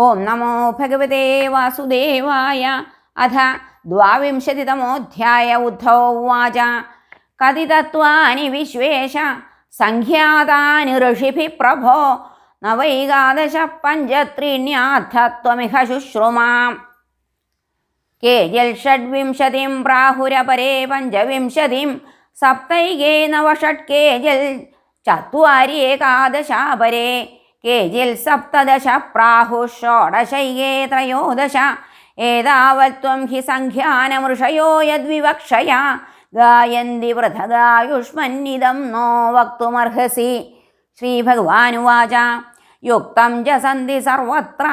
ॐ नमो भगवते वासुदेवाय। अथ द्वांशतितमोध्याय उद्धव उवाच। कतितत्त्वानि विश्वेश, सङ्ख्यातानि ऋषिभिः प्रभो न वैगादश पञ्चत्रीण्यार्थत्वमिह शुश्रुमा। के षड्विंशतिं प्राहुरपरे पञ्चविंशतिं सप्तैके नवषट्के जल् चत्वारि एकादशापरे। കേജിൽ സപ്തദശ പ്രാഹു ഷോഡശൈകേ ത്രയോദശ ഏതാവത്വം ഹി സംഖ്യാനമൃഷയോ യദ്വിവക്ഷയാ ഗായന്തി വൃഥഗായുഷ്മന്നിതം നോ വക്തുമർഹസി ശ്രീഭഗവാനുവാച യുക്തം ച സന്ധി സർവത്ര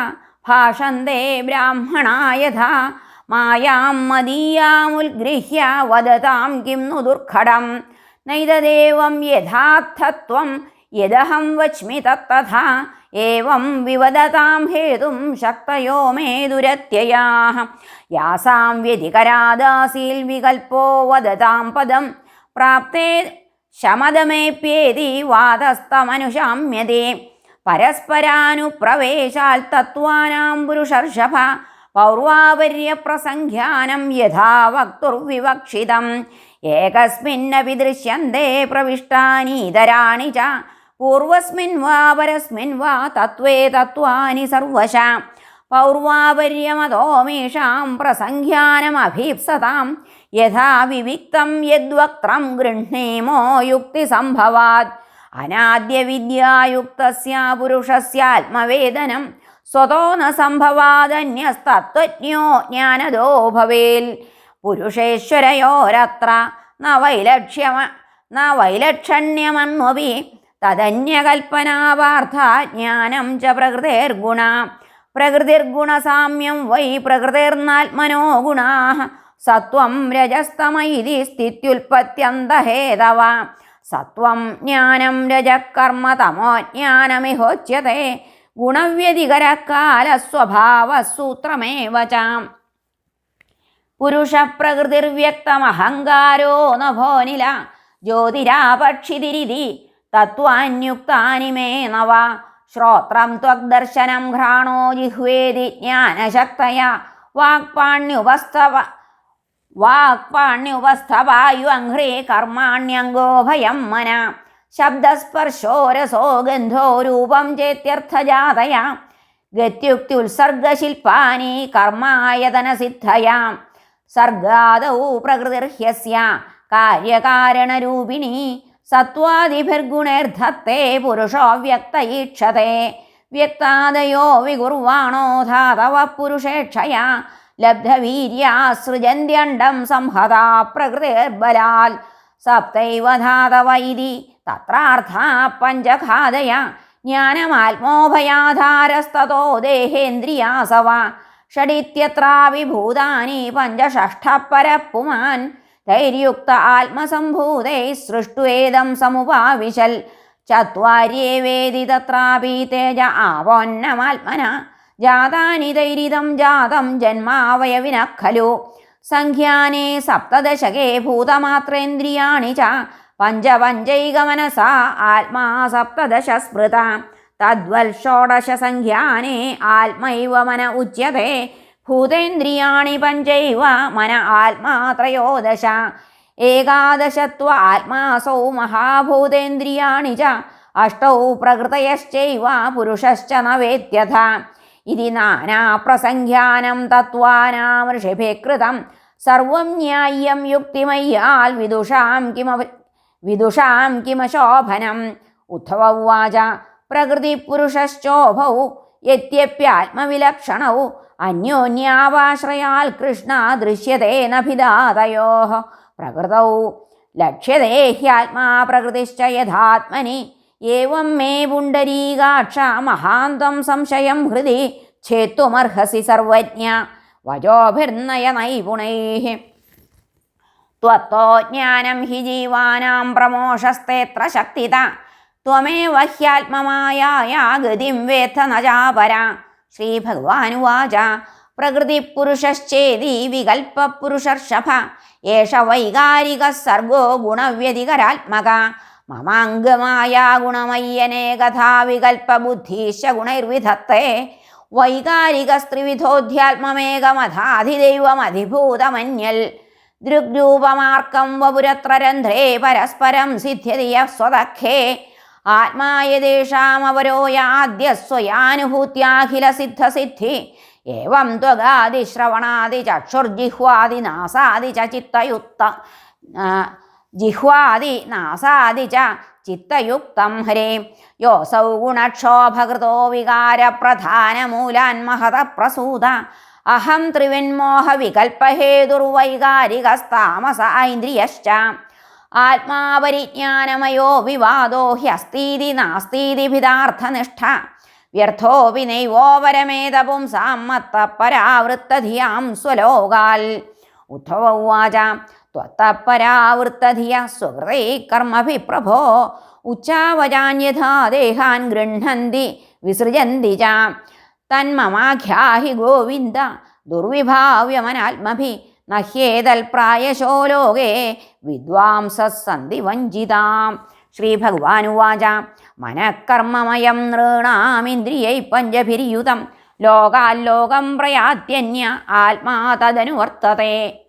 ഭാഷന്തേ ബ്രാഹ്മണാ യഥാ മായാം മദീയാമുൽഗൃഹ്യ വദതാം കിം नु ദുർഘടം നൈതദേവം യഥാർത്ഥത്വം യദഹം വച്മി തത്തഥാ. ഏവം വിവദതാം ഹേതും ശക്തയോ മേ ദുരത്യയാः യാസാം വ്യതികരാദാസീൽ വികൽപ്പോ വദതാം പദം. പ്രാപ്തേ ശമദമേപ്യേതി വാദസ്തമനുശാമ്യതേ പരസ്പരാനുപ്രവേശാൽ തത്വാനാം പുരുഷർഷഭ. പൗർവാപര്യപ്രസംഖ്യാനം യഥാ വക്തുർവിവക്ഷിതം. ഏകസ്മിന്നപി ദൃശ്യന്തേ പ്രവിഷ്ടാനീതരാണി ച. പൂർവസ്മിൻ വാ പരസ്മിൻ വാ തത്വേ തത്വാനി സർവശാം. പൗർവാപര്യമതോമേഷാം പ്രസംഖ്യാനമഭീപ്സതാം യഥാ വിവിക്തം യദ്വക്ത്രം ഗൃഹ്ണേമോ യുക്തിസംഭവാത് അനാദ്യവിദ്യായുക്തസ്യ പുരുഷസ്യാത്മവേദനം. സ്വതോ ന സംഭവാദന്യസ്തത്വജ്ഞോ ജ്ഞാനദോ ഭവേൽ. പുരുഷേശ്വരയോരത്ര ന വൈലക്ഷ്യമ ന വൈലക്ഷണ്യമന്വപി തദന്യകൽപ്പനാപാർത്ഥ ജ്ഞാനം ച പ്രകൃതിർഗുണ. പ്രകൃതിർഗുണസാമ്യം വൈ പ്രകൃതിർനാത്മനോ ഗുണാ സത്വം രജസ്തമൈതി സ്ഥിത്യുൽപത്യന്തഹേതവ. സത്വം ജ്ഞാനം രജകർമ്മ തമോ ജ്ഞാനമിഹോച്യത്തെ ഗുണവ്യതികരക്കാലസ്വഭാവസൂത്രമേവ ചാം പുരുഷപ്രകൃതിർവ്യക്തമഹങ്കാരോ നഭോനില ജ്യോതിരാപക്ഷിതിരിതി തത്വാന്യുക്താനി മേ നവ ശ്രോത്രം ത്വഗ്ദർശനം ഘ്രാണോ ജിഹ്വേതി ജ്ഞാനശക്തയ. വാക്പാണ്യുപസ്തവ വാക്പാണ്യുപസ്ഥവായുഅഘ്രേ കർമാണ്യംഗോഭയം മന. ശബ്ദസ്പർശോരസോ ഗന്ധോ രൂപം ചേത്യർത്ഥജാതയ. കർമായതന കർമായതനസിദ്ധയാം. സർഗാദൗ പ്രകൃതിർഹ്യസ്യ. കാര്യകാരണരൂപിണി സത്വാദിഭിർഗുണൈർധത്തെ പുരുഷോ വ്യക്തയീക്ഷത്തെ വ്യക്താദയോ വികുർവാണോ ധാതവ പുരുഷേക്ഷയ. ലബ്ധവീര്യാസൃജന്ത്യണ്ടം സംഹതാ പ്രകൃതിർബലാൽ. സപ്തൈവ ധാതവ ഇതി തത്രാർത്ഥ പഞ്ചഘാതയ. ജ്ഞാനമാത്മോഭയാധാരസ്തോ ദേഹേന്ദ്രിയാസവ. ഷടിത്യത്രാവിഭൂതാനി പഞ്ചഷഷ്ഠപരപ്പുമാൻ ധൈര്യുക്ത ആത്മസംഭൂതൈ സൃഷ്ടുവേദം സമുപാവിശൽ. ചത്വാര്യേ വേദി തത്രാപി തേജ ആവോന്നമാത്മന. ജാതാനി ധൈരിതം ജാതം ജന്മാവയവിന ഖലു സംഖ്യാനേ സപ്തദശകേ ഭൂതമാത്രേന്ദ്രിയാണി ച. പഞ്ചപഞ്ചൈകമനസാ ആത്മാ സപ്തദശ സ്മൃത. തദ്വൽ ഷോഡശ സംഖ്യാനേ ആത്മൈവ മന ഉച്യത്തെ ഭൂതേന്ദ്രിയാണി പഞ്ചൈവ മന ആത്മാത്രയോദശ ഏകാദശത്വ ആത്മാസൗ മഹാഭൂതേന്ദ്രിയാണി ച. അഷ്ടൗ പ്രകൃതയശ്ചൈവ പുരുഷശ്ച നവേത്യഥ ഇതി നാനാപ്രസംഖ്യാനം തത്വാനാം ഋഷിഭേ കൃതം സർവം ന്യായ്യം യുക്തിമയ്യാൽ വിദുഷാം കിമ വിദുഷാം കിമശോഭനം. ഉദ്ധവ ഉവാച പ്രകൃതിപുരുഷശ്ചോഭൗ യത്യപ്യാത്മവിലക്ഷണൗ അന്യോന്യാവാശ്രയാൽ കൃഷ്ണ ദൃശ്യതേ നഭിതാതയോ പ്രകൃതൗ ലക്ഷ്യതേ ഹ്യാത്മാ പ്രകൃതിശ്ച യഥാത്മനി. ഏവം മേ പുണ്ടരീകാക്ഷ മഹാന്തം സംശയം ഹൃദി ഛേത്തുമർഹസി സർവജ്ഞ. വജോഭിർനയ ത്വത്തോ ജ്ഞാനം ഹി ജീവാനാം പ്രമോഷസ്തേത്ര ശക്തിത ത്വമേവ ഹ്യാത്മമായായ ഗതിം വേത്ത നജാപര ശ്രീഭഗവാനുവാച. പ്രകൃതിപുരുഷശ്ചേതി വികൽപ്പപുരുഷർഷഭ. ഏഷ വൈകാരിക സർഗോ ഗുണവ്യതികരാത്മക. മമാംഗമായ ഗുണമയ്യനേകഥാ വികൽപ്പബുദ്ധീശ ഗുണൈർവിധത്തെ വൈകാരിക സ്ത്രിവിധോധ്യാത്മമേകമധാധിദൈവമധിഭൂതമന്യൽ ദൃഗ്രൂപമാർക്കം വപുരത്രരന്ധ്രേ പരസ്പരം സിദ്ധ്യതിയ സ്വതഖേ ആത്മായതേഷാമവരോയാദ്യ സ്വയാനുഭൂത്യാഖില സിദ്ധസിദ്ധി ഏവം ത്വഗാദിശ്രവണാദി ചക്ഷുർജിഹ്വാദി നാസാദി ച ചിത്തയുക്ത ജിഹ്വാദി നാസാദി ച ചിത്തയുക്തം ഹരേ. യോസൗ ഗുണക്ഷോഭകൃതോ വികാരപ്രധാനമൂലാൻ മഹത പ്രസൂത അഹം ത്രിവിന്മോഹവികൽപ്പഹേതുർവൈകാരികസ്താമസ ഐന്ദ്രിയശ്ച. ആത്മാപരിജ്ഞാനമയോ വിവാദോ ഹ്യസ്തീതി നാസ്തീതിഭിതാർത്ഥനിഷ്ഠ വ്യർത്ഥോപി നൈവോപരമേത സാമത്ത പരാവൃത്തധിയാം സ്വലോകാൽ. ഉദ്ധവ ഉവാച ത്വത്തപരാവൃത്തധിയ സ്വകൃതൈ കർമ്മഭി പ്രഭോ ഉച്ചാവചാന്യഥാ ദേഹാൻ ഗൃഹന്തി വിസൃജന്തി ച. തന്മമാഖ്യാഹി ഗോവിന്ദ ദുർവിഭാവ്യമനാത്മഭി നഹ്യേതൽ പ്രായശോ ലോകേ വിദ്വാംസന്തി വഞ്ചിതാം ശ്രീ ഭഗവാനുവാച മനഃകർമ്മമയം നൃണാമിന്ദ്രിയൈ പഞ്ചഭിരിയുതം. ലോകാല്ലോകം പ്രയാത്യന്യ ആത്മാ തദനുവർത്തത്തെ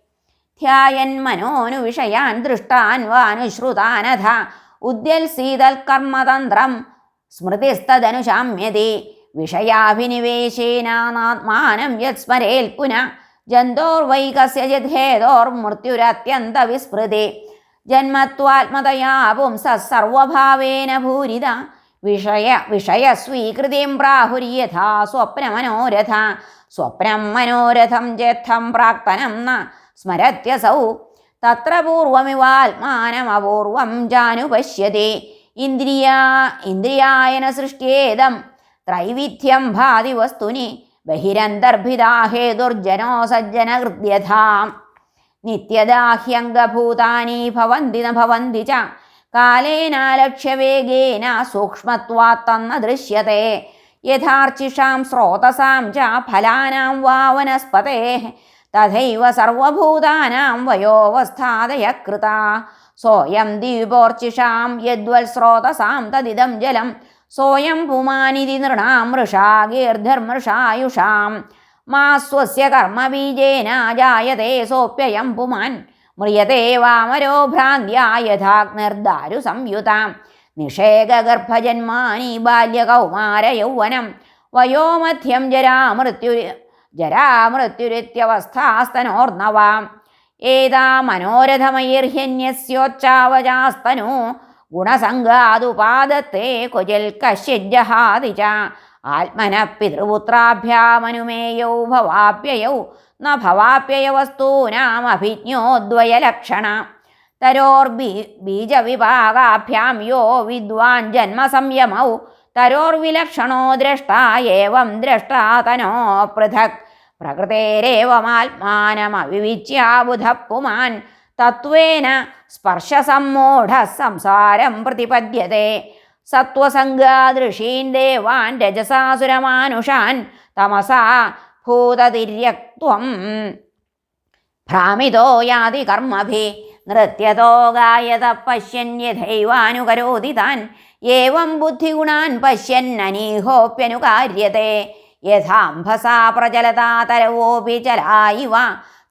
ധ്യായൻ മനോനുവിഷയാൻ ദൃഷ്ടാൻ വാനുശ്രുതാനഥ ഉദ്യൽസീതൽക്കർമ്മതന്ത്രം സ്മൃതിസ്തദനുശാമ്യതി. വിഷയാഭിനിവേശേനാത്മാനം യത്സ്മരേൽ പുന ജന്തോർവൈകസ്യ വിസ്മൃതി ജന്മത്വാത്മതയാ പുംസ സർവഭാവേന ഭൂരിത. വിഷയ വിഷയസ്വീകൃതിം പ്രാഹുര്യഥാ സ്വപ്നമനോരഥ. സ്വപ്നം മനോരഥം ജേത്ഥം പ്രാക്തനം ന സ്മരത്യസൗ. തത്ര പൂർവമിവാത്മാനമപൂർവം ജാനുപശ്യതി. ഇന്ദ്രിയാ ഇന്ദ്രിയായന സൃഷ്ട്യേദം ത്രൈവിധ്യം ഭാതി വസ്തുനി. ബഹിരന്തർഭിതാ ഹേതുർജനോ സജ്ജനഹൃദ്യഥാം നിത്യദാഹ്യംഗഭൂതാനി ഭവന്തി ന ഭവന്തി ച. കാലേനാലക്ഷ്യവേഗേന സൂക്ഷ്മത്വാത്തന്ന ദൃശ്യത്തെ. യഥാർച്ചിഷാം സ്രോതസാം ച ഫലാനാം വാ വനസ്പതേ തഥൈവ സർവഭൂതാനാം വയോവസ്ഥാദയ കൃത സോയം ദീപോർച്ചിഷാം യദ്വൽ സ്രോതസാം തദിദം ജലം. സോയം പുമാനിതി നൃണാമൃഷാഗീർധർമൃഷായുഷാം മൃഷാ ഗീർധിർമൃഷായുഷാം മാ സ്വസ്യ കർമ്മബീജേന ജായതേ സോപ്യയം പുമാൻ. മ്രിയത്തെ വാമരോ ഭ്രാന്ത്യാ യഥാഗ്നിർദാരു സംയുതാം. നിഷേകഗർഭജന്മാനി ബാല്യകൗമാരയൗവനം വയോമധ്യം ജരാമൃത്യു ജരാമൃത്യുരിത്യവസ്ഥാസ്തനോർണവാം ഏതാ മനോരഥമൈർഹ്യന്യസ്യോച്ചാവജാസ്തനു ഗുണസംഗാതുപാദത്തെ ക്വചിൽ കശ്യജഹാതി ആത്മന പിതൃപുത്രാഭ്യാമനുമേയൗ ഭവാപ്യയൗ ന ഭവാപ്യയവസ്തൂനാമഭിജ്ഞോദ്വയലക്ഷണ. തരോർബി ബീജവിഭാഗാഭ്യാം യോ വിദ്വാൻ ജന്മസംയമൗ തരോർവിലക്ഷണോ ദ്രഷ്ടാ ഏവം ദ്രഷ്ടാ തനോ പൃഥക്. പ്രകൃതേരേവമാത്മാനമവിവിച്യാബുധ പുമാൻ തത്വേന സ്പർശസമ്മൂഢ സംസാരം പ്രതിപദ്യത്തെ സത്വസംഗാദൃശീൻ ദേവാൻ രജസാസുരമാനുഷാൻ തമസാ ഭൂതതിര്യക്വം ഭ്രാമിതോ യാതി കർമ്മഭി നൃത്യതോ ഗായത പശ്യൻ യഥൈവാനുകരോതി താൻ. ഏവം ബുദ്ധിഗുണാൻ പശ്യൻ അനീഹോപ്യനുകാര്യത്തെ യഥാംഭസാ പ്രചലതാതരവോപി ചലായിവ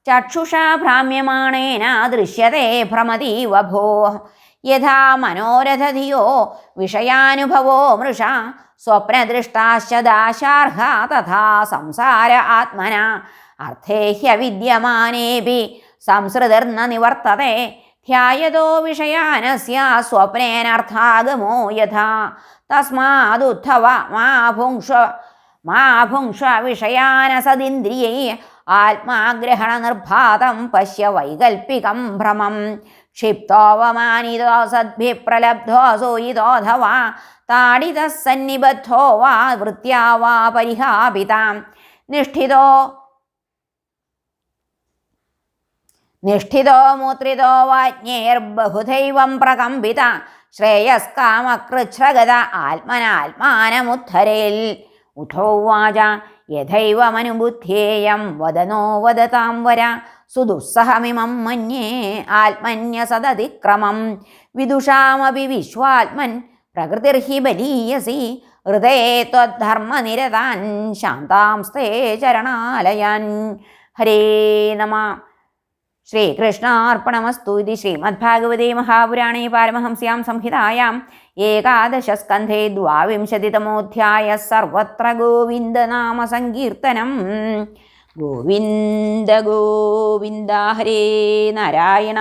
ചക്ഷുഷാ ഭ്രാമ്യമാണേന ദൃശ്യത്തെ ഭ്രമതീവ ഭോ. യഥാ മനോരഥധിയോ വിഷയാനുഭവോ മൃഷ. സ്വപ്നദൃഷ്ടാശ്ച ദാശാർഹ തഥാ സംസാര ആത്മന. അർത്ഥേഹ്യവിദ്യമാനേപി സംസൃതിർന്ന നിവർത്തതേ. ധ്യായതോ വിഷയാനസ്യ സ്വപ്നേനർത്ഥാഗമോ യഥാ. തസ്മാദുദ്ധവ മാ ഭുങ്ക്ഷ മാ ഭുങ്ക്ഷ വിഷയാനസദിന്ദ്രിയൈ ആത്മാഗ്രഹണ നിർഭാതം പശ്യ വൈകൽപ്പികം ഭ്രമം. ക്ഷിപ്തോപമാനിതോ സദ്ഭി പ്രലബ്ധോ സൂയിതോധവാ താടിത സന്നിബദ്ധോ വാ വൃത്യാ വാ പരിഹാപിതാം. നിഷ്ഠിതോ നിഷ്ഠിതോ മൂത്രിതോ വാജ്ഞേർബഹുദൈവം പ്രകമ്പിത ശ്രേയസ്കാമകൃച്ഛ്രഗത ആത്മനാത്മാനമുദ്ധരേൽ. ഉഥോവാച യഥൈവമനുബുദ്ധ്യേയം വദനോ വദതാം വര. സുദുസ്സഹമിമം മന്യേ ആത്മന്യസതതിക്രമം വിദുഷാമപി വിശ്വാത്മൻ പ്രകൃതിർഹി ബലീയസി. ഹൃദയേ ത്വദ്ധർമ്മനിരതാൻ ശാന്താംസ്തേ ചരണാലയാൻ. ഹരേ നമ. ശ്രീകൃഷ്ണാർപ്പണമസ്തു ഇതി ശ്രീമദ്ഭാഗവതേ മഹാപുരാണേ പാരമഹംസ്യാം സംഹിതായാം ഏകാദശസ്കന്ധേ ദ്വാവിംശതിതമോധ്യായ സർവത്ര ഗോവിന്ദനാമ സങ്കീർത്തനം. ഗോവിന്ദ ഗോവിന്ദ ഹരേ നാരായണ.